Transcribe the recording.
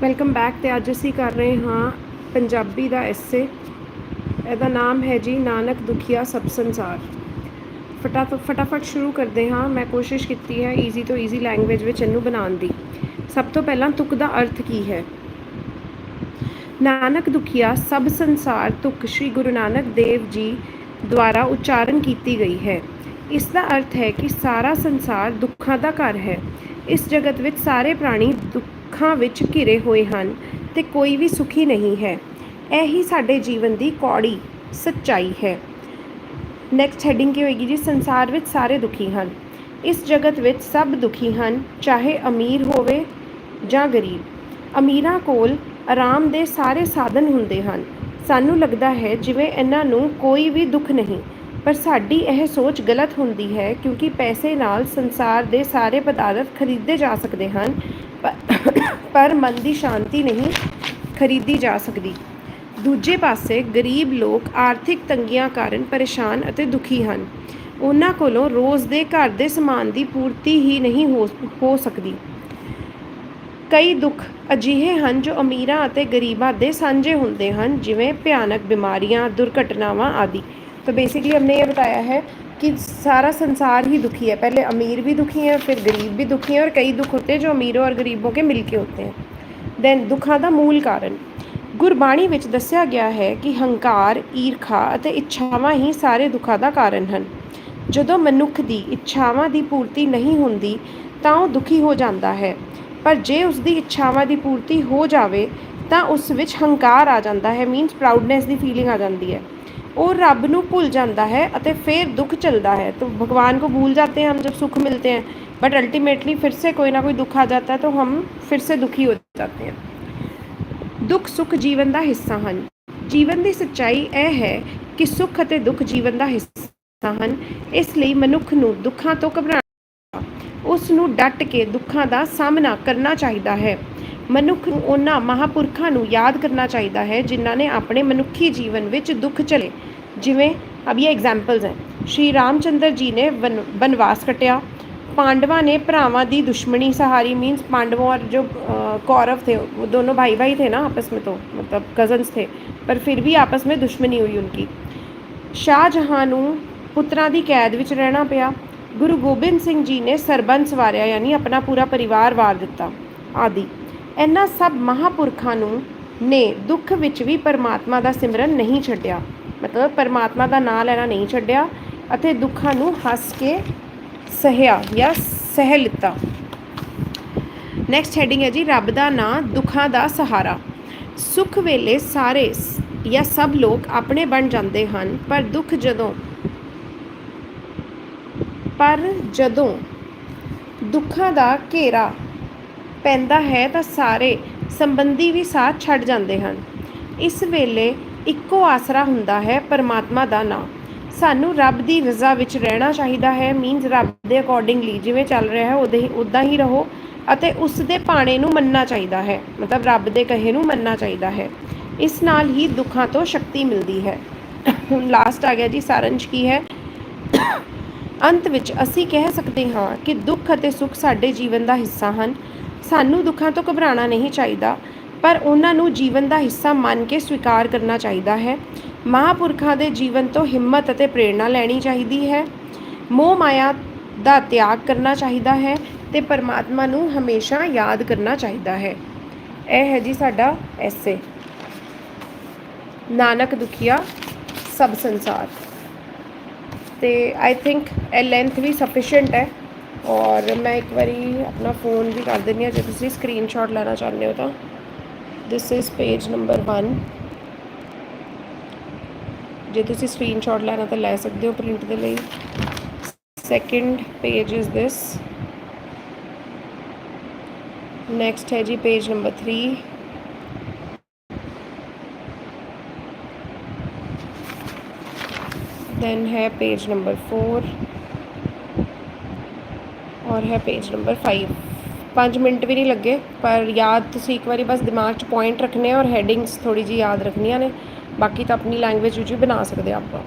Welcome back ਤੇ ਅੱਜ ਅਸੀਂ ਕਰ ਰਹੇ ਹਾਂ ਪੰਜਾਬੀ ਦਾ ਐਸੇ ਇਹਦਾ ਨਾਮ ਹੈ ਜੀ ਨਾਨਕ ਦੁਖੀਆ ਸਭ ਸੰਸਾਰ। ਫਟਾਫਟ ਫਟਾਫਟ ਸ਼ੁਰੂ ਕਰਦੇ ਹਾਂ। ਮੈਂ ਕੋਸ਼ਿਸ਼ ਕੀਤੀ ਹੈ ਈਜ਼ੀ ਤੋਂ ਈਜ਼ੀ ਲੈਂਗੁਏਜ ਵਿੱਚ ਇਹਨੂੰ ਬਣਾਉਣ ਦੀ। ਸਭ ਤੋਂ ਪਹਿਲਾਂ ਤੁਕ ਦਾ ਅਰਥ ਕੀ ਹੈ? ਨਾਨਕ ਦੁਖੀਆ ਸਭ ਸੰਸਾਰ ਤੁਕ ਸ਼੍ਰੀ ਗੁਰੂ ਨਾਨਕ ਦੇਵ ਜੀ ਦੁਆਰਾ ਉਚਾਰਨ ਕੀਤੀ ਗਈ ਹੈ। ਇਸ ਦਾ ਅਰਥ ਹੈ ਕਿ ਸਾਰਾ ਸੰਸਾਰ ਦੁੱਖਾਂ ਦਾ ਘਰ ਹੈ। ਇਸ ਜਗਤ ਵਿੱਚ ਸਾਰੇ ਪ੍ਰਾਣੀ ਦੁੱਖਾਂ ਵਿੱਚ ਘਿਰੇ ਹੋਏ ਹਨ ਤੇ ਕੋਈ ਵੀ ਸੁਖੀ ਨਹੀਂ ਹੈ। ਇਹ ਹੀ ਸਾਡੇ ਜੀਵਨ ਦੀ ਕੌੜੀ ਸੱਚਾਈ ਹੈ। ਨੈਕਸਟ ਹੈਡਿੰਗ ਕੀ ਹੋਏਗੀ ਜੀ? ਸੰਸਾਰ ਵਿੱਚ ਸਾਰੇ ਦੁਖੀ ਹਨ। ਇਸ ਜਗਤ ਵਿੱਚ ਸਭ ਦੁਖੀ ਹਨ, ਚਾਹੇ ਅਮੀਰ ਹੋਵੇ ਜਾਂ ਗਰੀਬ। ਅਮੀਰਾਂ ਕੋਲ ਆਰਾਮ ਦੇ ਸਾਰੇ ਸਾਧਨ ਹੁੰਦੇ ਹਨ। ਸਾਨੂੰ ਲੱਗਦਾ ਹੈ ਜਿਵੇਂ ਇਹਨਾਂ ਨੂੰ ਕੋਈ ਵੀ ਦੁੱਖ ਨਹੀਂ। ਪਰ ਸਾਡੀ ਇਹ ਸੋਚ ਗਲਤ ਹੁੰਦੀ ਹੈ ਕਿਉਂਕਿ ਪੈਸੇ ਨਾਲ ਸੰਸਾਰ ਦੇ ਸਾਰੇ ਪਦਾਰਥ ਖਰੀਦੇ ਜਾ ਸਕਦੇ ਹਨ ਪਰ ਮਨ ਦੀ ਸ਼ਾਂਤੀ ਨਹੀਂ ਖਰੀਦੀ ਜਾ ਸਕਦੀ। ਦੂਜੇ ਪਾਸੇ ਗਰੀਬ ਲੋਕ ਆਰਥਿਕ ਤੰਗੀਆਂ ਕਾਰਨ ਪਰੇਸ਼ਾਨ ਅਤੇ ਦੁਖੀ ਹਨ। ਉਹਨਾਂ ਕੋਲੋਂ ਰੋਜ਼ ਦੇ ਘਰ ਦੇ ਸਮਾਨ ਦੀ ਪੂਰਤੀ ਹੀ ਨਹੀਂ ਹੋ ਹੋ ਸਕਦੀ। ਕਈ ਦੁੱਖ ਅਜਿਹੇ ਹਨ ਜੋ ਅਮੀਰਾਂ ਅਤੇ ਗਰੀਬਾਂ ਦੇ ਸਾਂਝੇ ਹੁੰਦੇ ਹਨ, ਜਿਵੇਂ ਭਿਆਨਕ ਬਿਮਾਰੀਆਂ, ਦੁਰਘਟਨਾਵਾਂ ਆਦਿ। तो बेसिकली हमने ये बताया है कि सारा संसार ही दुखी है पहले अमीर भी दुखी हैं फिर गरीब भी दुखी हैं और कई दुख होते हैं जो अमीरों और गरीबों के मिलके होते हैं ਦੈਨ ਦੁੱਖਾਂ ਦਾ ਮੂਲ ਕਾਰਨ ਗੁਰਬਾਣੀ ਵਿੱਚ ਦੱਸਿਆ ਗਿਆ ਹੈ ਕਿ ਹੰਕਾਰ ਈਰਖਾ ਅਤੇ ਇੱਛਾਵਾਂ ਹੀ ਸਾਰੇ ਦੁੱਖਾਂ ਦਾ ਕਾਰਨ ਹਨ ਜਦੋਂ ਮਨੁੱਖ ਦੀ ਇੱਛਾਵਾਂ ਦੀ ਪੂਰਤੀ ਨਹੀਂ ਹੁੰਦੀ ਤਾਂ ਉਹ ਦੁਖੀ ਹੋ ਜਾਂਦਾ ਹੈ ਪਰ ਜੇ ਉਸ ਦੀ ਇੱਛਾਵਾਂ ਦੀ ਪੂਰਤੀ ਹੋ ਜਾਵੇ ਤਾਂ ਉਸ ਵਿੱਚ ਹੰਕਾਰ ਆ ਜਾਂਦਾ ਹੈ ਮੀਨਸ ਪ੍ਰਾਊਡਨੈਸ ਦੀ ਫੀਲਿੰਗ ਆ ਜਾਂਦੀ ਹੈ ਉਹ ਰੱਬ ਨੂੰ ਭੁੱਲ ਜਾਂਦਾ है ਅਤੇ फिर दुख चलता है तो भगवान को भूल जाते हैं हम जब सुख मिलते हैं बट अल्टीमेटली फिर से कोई ना कोई दुख आ जाता है तो हम फिर से दुखी हो जाते हैं ਦੁੱਖ ਸੁੱਖ ਜੀਵਨ ਦਾ ਹਿੱਸਾ ਹਨ ਜੀਵਨ ਦੀ ਸੱਚਾਈ ਇਹ ਹੈ ਕਿ ਸੁੱਖ ਅਤੇ ਦੁੱਖ ਜੀਵਨ ਦਾ ਹਿੱਸਾ ਹਨ ਇਸ ਲਈ ਮਨੁੱਖ ਨੂੰ ਦੁੱਖਾਂ ਤੋਂ ਘਬਰਾਉਣਾ ਉਸ ਨੂੰ ਡਟ ਕੇ ਦੁੱਖਾਂ ਦਾ ਸਾਹਮਣਾ ਕਰਨਾ ਚਾਹੀਦਾ ਹੈ ਮਨੁੱਖ ਨੂੰ ਉਹਨਾਂ ਮਹਾਪੁਰਖਾਂ ਨੂੰ ਯਾਦ ਕਰਨਾ ਚਾਹੀਦਾ ਹੈ ਜਿਨ੍ਹਾਂ ਨੇ ਆਪਣੇ ਮਨੁੱਖੀ ਜੀਵਨ ਵਿੱਚ ਦੁੱਖ ਚਲੇ ਜਿਵੇਂ ਅਬ ਇਹ ਐਗਜ਼ਾਮਪਲਸ ਹੈ ਸ਼੍ਰੀ ਰਾਮਚੰਦਰ ਜੀ ਨੇ ਵਨ ਵਨਵਾਸ ਕਟਿਆ पांडवा ने भरावां दी दुश्मनी सहारी मीन्स पांडवों और जो अ, कौरव थे वो दोनों भाई भाई थे ना आपस में तो मतलब कजन्स थे पर फिर भी आपस में दुश्मनी हुई उनकी ਸ਼ਾਹਜਹਾਂ ਨੂੰ ਪੁੱਤਰਾਂ ਦੀ ਕੈਦ ਵਿੱਚ ਰਹਿਣਾ ਪਿਆ ਗੁਰੂ ਗੋਬਿੰਦ ਸਿੰਘ ਜੀ ਨੇ ਸਰਬੰਸ ਵਾਰਿਆ, ਯਾਨੀ ਆਪਣਾ ਪੂਰਾ ਪਰਿਵਾਰ ਵਾਰ ਦਿੱਤਾ, ਆਦਿ। ਇਹਨਾਂ ਸਭ ਮਹਾਪੁਰਖਾਂ ਨੂੰ ਨੇ ਦੁੱਖ ਵਿੱਚ ਵੀ ਪਰਮਾਤਮਾ ਦਾ ਸਿਮਰਨ ਨਹੀਂ ਛੱਡਿਆ। ਮਤਲਬ ਪਰਮਾਤਮਾ ਦਾ ਨਾਮ ਲੈਣਾ ਨਹੀਂ ਛੱਡਿਆ ਅਤੇ ਦੁੱਖਾਂ ਨੂੰ ਹੱਸ ਕੇ ਸਹਿਆ ਜਾਂ ਸਹਿ ਲਿੱਤਾ। ਨੈਕਸਟ ਹੈਡਿੰਗ ਹੈ ਜੀ, ਰੱਬ ਦਾ ਨਾਂ, ਦੁੱਖਾਂ ਦਾ ਸਹਾਰਾ। ਸੁੱਖ ਵੇਲੇ ਸਾਰੇ ਜਾਂ ਸਭ ਲੋਕ ਆਪਣੇ ਬਣ ਜਾਂਦੇ ਹਨ, ਪਰ ਦੁੱਖ ਜਦੋਂ ਪਰ ਜਦੋਂ ਦੁੱਖਾਂ ਦਾ ਘੇਰਾ ਪੈਂਦਾ ਹੈ ਤਾਂ ਸਾਰੇ ਸੰਬੰਧੀ ਵੀ ਸਾਥ ਛੱਡ ਜਾਂਦੇ ਹਨ। ਇਸ ਵੇਲੇ ਇੱਕੋ ਆਸਰਾ ਹੁੰਦਾ ਹੈ ਪਰਮਾਤਮਾ ਦਾ ਨਾਮ। ਸਾਨੂੰ ਰੱਬ ਦੀ ਰਜ਼ਾ ਵਿੱਚ ਰਹਿਣਾ ਚਾਹੀਦਾ ਹੈ। ਮੀਨਸ ਰੱਬ ਦੇ ਅਕੋਰਡਿੰਗਲੀ ਜਿਵੇਂ ਚੱਲ ਰਿਹਾ ਹੈ, ਉਹਦੇ ਉਦਾਂ ਹੀ ਰਹੋ ਅਤੇ ਉਸ ਦੇ ਪਾਣੇ ਨੂੰ ਮੰਨਣਾ ਚਾਹੀਦਾ ਹੈ। ਮਤਲਬ ਰੱਬ ਦੇ ਕਹੇ ਨੂੰ ਮੰਨਣਾ ਚਾਹੀਦਾ ਹੈ। ਇਸ ਨਾਲ ਹੀ ਦੁੱਖਾਂ ਤੋਂ ਸ਼ਕਤੀ ਮਿਲਦੀ ਹੈ। ਹੁਣ ਲਾਸਟ ਆ ਗਿਆ ਜੀ, ਸਾਰੰਸ਼ ਕੀ ਹੈ? ਅੰਤ ਵਿੱਚ ਅਸੀਂ ਕਹਿ ਸਕਦੇ ਹਾਂ ਕਿ ਦੁੱਖ ਅਤੇ ਸੁੱਖ ਸਾਡੇ ਜੀਵਨ ਦਾ ਹਿੱਸਾ ਹਨ। ਸਾਨੂੰ ਦੁੱਖਾਂ ਤੋਂ ਘਬਰਾਉਣਾ ਨਹੀਂ ਚਾਹੀਦਾ, ਪਰ ਉਹਨਾਂ ਨੂੰ ਜੀਵਨ ਦਾ ਹਿੱਸਾ ਮੰਨ ਕੇ ਸਵੀਕਾਰ ਕਰਨਾ ਚਾਹੀਦਾ ਹੈ। ਮਹਾਪੁਰਖਾਂ ਦੇ ਜੀਵਨ ਤੋਂ ਹਿੰਮਤ ਅਤੇ ਪ੍ਰੇਰਣਾ ਲੈਣੀ ਚਾਹੀਦੀ ਹੈ। ਮੋਹ ਮਾਇਆ ਦਾ ਤਿਆਗ ਕਰਨਾ ਚਾਹੀਦਾ ਹੈ ਤੇ ਪਰਮਾਤਮਾ ਨੂੰ ਹਮੇਸ਼ਾ ਯਾਦ ਕਰਨਾ ਚਾਹੀਦਾ ਹੈ। ਇਹ ਹੈ ਜੀ ਸਾਡਾ ਐਸੇ ਨਾਨਕ ਦੁਖੀਆ, ਸਭ ਸੰਸਾਰ। ਤੇ ਆਈ ਥਿੰਕ ਇਹ ਲੈਂਥ ਵੀ ਸਫੀਸ਼ੀਐਂਟ ਹੈ। ਔਰ ਮੈਂ ਇੱਕ ਵਾਰੀ ਆਪਣਾ ਫੋਨ ਵੀ ਕਰ ਦਿੰਦੀ ਹਾਂ। ਜੇ ਤੁਸੀਂ ਸਕਰੀਨਸ਼ਾਟ ਲੈਣਾ ਚਾਹੁੰਦੇ ਹੋ ਤਾਂ। ਦਿਸ ਇਜ਼ ਪੇਜ ਨੰਬਰ 1 ਜੇ ਤੁਸੀਂ ਸਕਰੀਨਸ਼ਾਟ ਲੈਣਾ ਤਾਂ ਲੈ ਸਕਦੇ ਹੋ ਪ੍ਰਿੰਟ ਦੇ ਲਈ। Second page is this next ਹੈ ਜੀ ਪੇਜ ਨੰਬਰ 3 देन है पेज नंबर फोर और है पेज नंबर फाइव ਪੰਜ ਮਿੰਟ ਵੀ ਨਹੀਂ ਲੱਗੇ ਪਰ ਯਾਦ ਤੁਸੀਂ ਇੱਕ ਵਾਰੀ ਬਸ ਦਿਮਾਗ 'ਚ ਪੁਆਇੰਟ ਰੱਖਣੇ ਆ ਔਰ ਹੈਡਿੰਗਸ ਥੋੜੀ ਜਿਹੀ ਯਾਦ ਰੱਖਣੀਆਂ ਨੇ ਬਾਕੀ ਤਾਂ ਆਪਣੀ ਲੈਂਗੁਏਜ ਵਿੱਚ ਵੀ ਬਣਾ ਸਕਦੇ ਆ ਆਪਾਂ